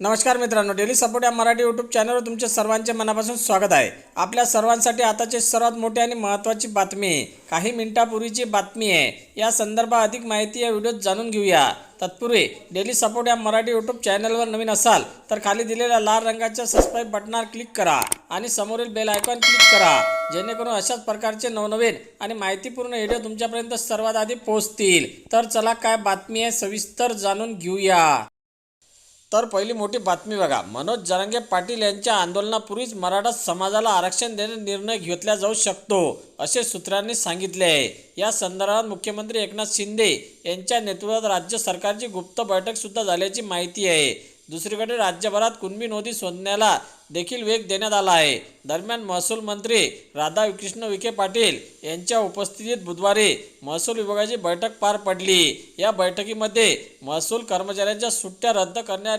नमस्कार मित्रांनो daily support या मराठी यूट्यूब चॅनलवर तुमचे सर्वांचे मनापासून स्वागत आहे. आपल्या सर्वांसाठी आताची सर्वात मोठी आणि महत्त्वाची बातमी काही मिनिटापूर्वीची बातमी आहे. या संदर्भात अधिक माहिती या व्हिडिओत जाणून घेऊया. तत्पूर्वी डेली सपोर्ट या मराठी यूट्यूब चॅनलवर नवीन असाल तर खाली दिलेल्या लाल रंगाच्या सबस्क्राईब बटनावर क्लिक करा आणि समोरील बेल आयकॉन क्लिक करा. जेणेकरून अशाच प्रकारचे नवनवीन आणि माहितीपूर्ण व्हिडिओ तुमच्यापर्यंत सर्वात आधी पोहोचतील. तर चला काय बातमी आहे सविस्तर जाणून घेऊया. तर पहिली मोठी बातमी बघा. मनोज जरांगे पाटील यांच्या आंदोलनापूर्वीच मराठा समाजाला आरक्षण देणे निर्णय घेतला जाऊ शकतो असे सूत्रांनी सांगितले आहे. या संदर्भात मुख्यमंत्री एकनाथ शिंदे यांच्या नेतृत्वात राज्य सरकारची गुप्त बैठक सुद्धा झाल्याची माहिती आहे. दुसरीकडे राज्यभरात कुणबी नोंदी शोधण्याला देखील वेग देण्यात आला आहे. दरम्यान महसूल मंत्री राधाकृष्ण विखे पाटील यांच्या उपस्थितीत बुधवारी महसूल विभागाची बैठक पार पडली. या बैठकीमध्ये महसूल कर्मचाऱ्यांच्या सुट्ट्या रद्द करण्यात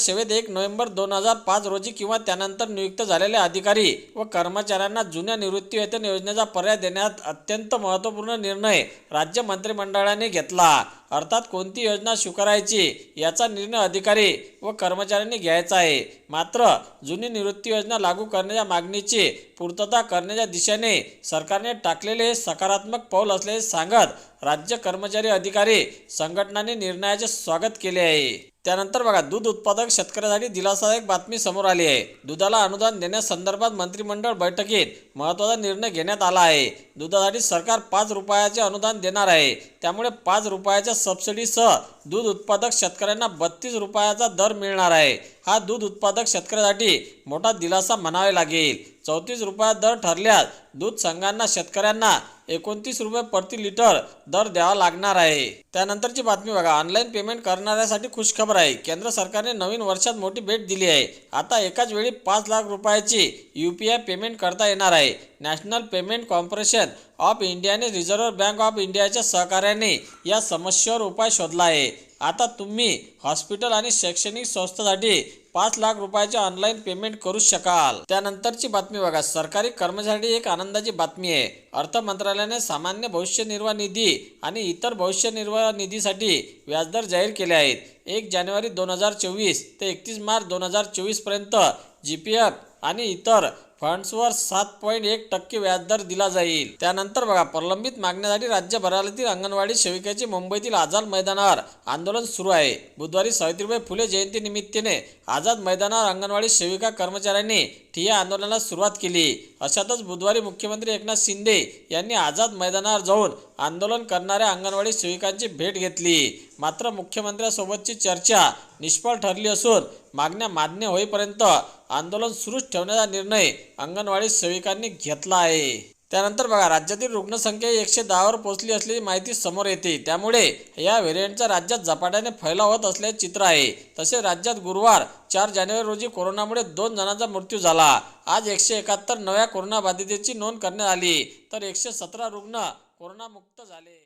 सेवेत एक नोव्हेंबर दोन हजार पाच रोजी किंवा त्यानंतर नियुक्त झालेले अधिकारी व कर्मचाऱ्यांना जुन्या निवृत्ती वेतन योजनेचा पर्याय देण्यात अत्यंत महत्त्वपूर्ण निर्णय राज्य मंत्रिमंडळाने घेतला. अर्थात कोणती योजना स्वीकारायची याचा निर्णय अधिकारी व कर्मचाऱ्यांनी घ्यायचा आहे. मात्र जुनी निवृत्ती योजना लागू करण्याच्या मागणीची पूर्तता करण्याच्या दिशेने सरकारने टाकलेले सकारात्मक पाऊल असल्याचे सांगत राज्य कर्मचारी अधिकारी संघटनांनी निर्णयाचे स्वागत केले आहे. त्यानंतर बघा दूध उत्पादक शेतकऱ्यासाठी दिलासादायक बातमी समोर आली आहे. दुधाला अनुदान देण्यासंदर्भात मंत्रिमंडळ बैठकीत महत्त्वाचा निर्णय घेण्यात आला आहे. दुधासाठी सरकार पाच रुपयाचे अनुदान देणार आहे. त्यामुळे पाच रुपयाच्या सबसिडीसह दूध उत्पादक शेतकऱ्यांना बत्तीस रुपयाचा दर मिळणार आहे. हा दूध उत्पादक शेतकऱ्यासाठी मोठा दिलासा म्हणावे लागेल. चौतीस रुपयात दर ठरल्यास दूध संघांना शेतकऱ्यांना एकोणतीस रुपये प्रति लिटर दर द्यावा लागणार आहे. त्यानंतरची बातमी बघा. ऑनलाईन पेमेंट करणाऱ्यासाठी खुशखबर आहे. केंद्र सरकारने नवीन वर्षात मोठी भेट दिली आहे. आता एकाच वेळी पाच लाख रुपयाची यू पी आय पेमेंट करता येणार आहे. नॅशनल पेमेंट कॉर्पोरेशन ऑफ इंडियाने रिझर्व्ह बँक ऑफ इंडियाच्या सहकार्याने या समस्येवर उपाय शोधला आहे. आता तुम्ही हॉस्पिटल आणि शैक्षणिक संस्थेसाठी पाच लाख रुपयाचे ऑनलाईन पेमेंट करू शकाल. त्यानंतरची बातमी बघा. सरकारी कर्मचारी एक आनंदाची बातमी आहे. अर्थ मंत्रालयाने सामान्य भविष्य निर्वाह निधी आणि इतर भविष्य निर्वाह निधीसाठी व्याजदर जाहीर केले आहेत. एक जानेवारी दोन हजार चोवीस ते एकतीस मार्च दोन हजार चोवीसपर्यंत जी पी एफ आणि इतर फंड्सवर सात पॉईंट एक टक्के व्याजदर दिला जाईल. त्यानंतर बघा प्रलंबित मागण्यासाठी राज्यभरातील अंगणवाडी सेविकेची मुंबईतील आझाद मैदानावर आंदोलन सुरू आहे. बुधवारी सावित्रीबाई फुले जयंती निमित्ताने आझाद मैदानावर अंगणवाडी सेविका कर्मचाऱ्यांनी ठिया आंदोलनाला सुरुवात केली. अशातच बुधवारी मुख्यमंत्री एकनाथ शिंदे यांनी आझाद मैदानावर जाऊन आंदोलन करणाऱ्या अंगणवाडी सेविकांची भेट घेतली. मात्र मुख्यमंत्र्यांसोबतची चर्चा निष्फळ ठरली असून मागण्या मान्य होईपर्यंत आंदोलन सुरूच ठेवण्याचा निर्णय अंगणवाडी सेविकांनी घेतला आहे. त्यानंतर बघा राज्यातील रुग्णसंख्या एकशे दहावर पोहोचली असलेली माहिती समोर येते. त्यामुळे या व्हेरियंटचा राज्यात झपाट्याने फैलाव होत असल्याचे चित्र आहे. तसे राज्यात गुरुवार चार जानेवारी रोजी कोरोनामुळे दोन जणांचा मृत्यू झाला. आज एकशे एकाहत्तर नव्या कोरोनाबाधितेची नोंद करण्यात आली. तर एकशे सतरा रुग्ण कोरोनामुक्त झाले.